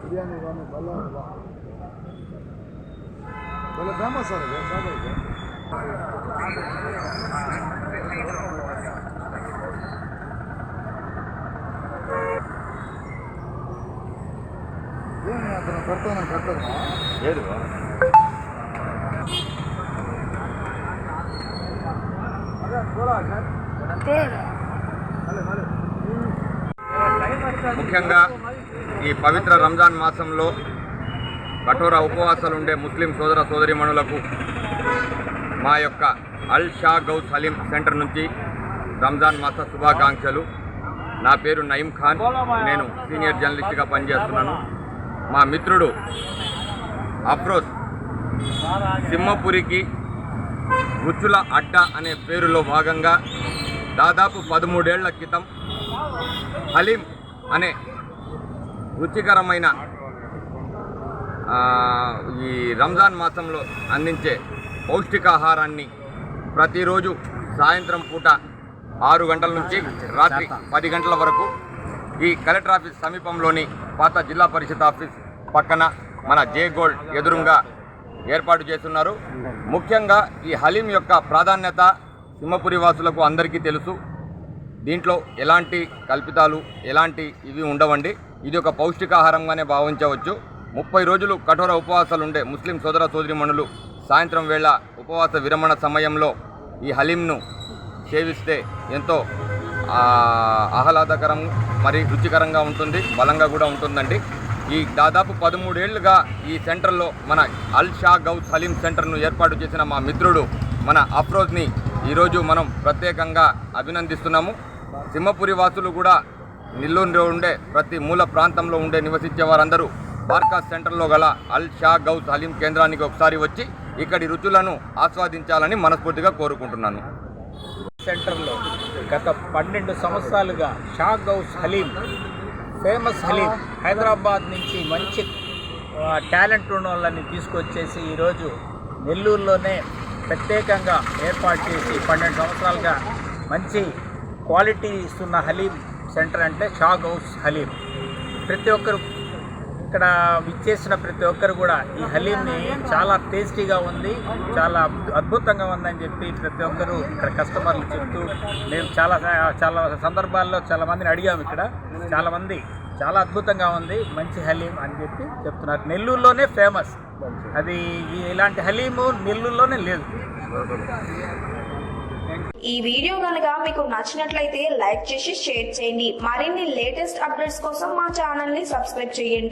ಬಿರಿಯಾನಿ ಬಲ್ಲ ಒಳ್ಳೆ famous sir ಇದೆ ಸಾಗರ್ ಇದೆ ಏನು ಅದನ್ನು ಕಟ್ತಾನೆ ಕಟ್ಟದ ಹೇಳಿದ ಅದೇ ಸೋಲ ಅಲ್ಲೇ ಮಳೆ ముఖ్యంగా ఈ పవిత్ర రంజాన్ మాసంలో కఠోర ఉపవాసాలు ఉండే ముస్లిం సోదర సోదరిమణులకు మా యొక్క అల్ షా గౌ సలీం సెంటర్ నుంచి రంజాన్ మాస శుభాకాంక్షలు. నా పేరు నయీం ఖాన్. నేను సీనియర్ జర్నలిస్ట్గా పనిచేస్తున్నాను. మా మిత్రుడు అఫ్రోజ్ సింహపురికి రుచుల అడ్డ అనే పేరులో భాగంగా దాదాపు పదమూడేళ్ళ క్రితం హలీం అనే రుచికరమైన ఈ రంజాన్ మాసంలో అందించే పౌష్టికాహారాన్ని ప్రతిరోజు సాయంత్రం పూట ఆరు గంటల నుంచి రాత్రి పది గంటల వరకు ఈ కలెక్టర్ ఆఫీస్ సమీపంలోని పాత జిల్లా పరిషత్ ఆఫీస్ పక్కన మన జే గోల్డ్ ఎదురుగా ఏర్పాటు చేస్తున్నారు. ముఖ్యంగా ఈ హలీం యొక్క ప్రాధాన్యత సింహపురి వాసులకు అందరికీ తెలుసు. దీంట్లో ఎలాంటి కల్పితాలు ఎలాంటి ఇవి ఉండవండి. ఇది ఒక పౌష్టికాహారంగానే భావించవచ్చు. ముప్పై రోజులు కఠోర ఉపవాసాలు ఉండే ముస్లిం సోదర సోదరిమణులు సాయంత్రం వేళ ఉపవాస విరమణ సమయంలో ఈ హలీంను సేవిస్తే ఎంతో ఆహ్లాదకరం మరి రుచికరంగా ఉంటుంది బలంగా కూడా ఉంటుందండి. ఈ దాదాపు పదమూడేళ్ళుగా ఈ సెంటర్లో మన అల్ షా గౌస్ హలీం సెంటర్ను ఏర్పాటు చేసిన మా మిత్రుడు మన అఫ్రోజ్ని ఈరోజు మనం ప్రత్యేకంగా అభినందిస్తున్నాము. సింహపురి వాసులు కూడా నెల్లూరులో ఉండే ప్రతి మూల ప్రాంతంలో ఉండే నివసించే వారందరూ బార్కాస్ సెంటర్లో గల అల్ షా గౌస్ హలీం కేంద్రానికి ఒకసారి వచ్చి ఇక్కడి రుచులను ఆస్వాదించాలని మనస్ఫూర్తిగా కోరుకుంటున్నాను. సెంటర్లో గత పన్నెండు సంవత్సరాలుగా షా గౌస్ హలీం ఫేమస్ హలీం హైదరాబాద్ నుంచి మంచి టాలెంట్ ఉన్న వాళ్ళని తీసుకొచ్చేసి ఈరోజు నెల్లూరులోనే ప్రత్యేకంగా ఏర్పాటు చేసి పన్నెండు సంవత్సరాలుగా మంచి క్వాలిటీ ఇస్తున్న హలీం సెంటర్ అంటే షాగ్ హౌస్ హలీం. ప్రతి ఒక్కరు ఇక్కడ విచ్చేసిన ప్రతి ఒక్కరు కూడా ఈ హలీంని చాలా టేస్టీగా ఉంది చాలా అద్భుతంగా ఉందని చెప్పి ప్రతి ఒక్కరు ఇక్కడ కస్టమర్లు చెప్తూ మేము చాలా చాలా సందర్భాల్లో చాలా మందిని అడిగాము ఇక్కడ. చాలామంది చాలా అద్భుతంగా ఉంది. మంచి హలీం అని చెప్పి చెప్తున్నారు. నెల్లూరులోనే ఫేమస్ అది ఈ- ఇలాంటి హలీము నెల్లూరులోనే లేదు. ఈ వీడియో కనుక మీకు నచ్చినట్లయితే లైక్ చేసి షేర్ చేయండి. మరిన్ని లేటెస్ట్ అప్డేట్స్ కోసం మా ఛానల్ని సబ్స్క్రైబ్ చేయండి.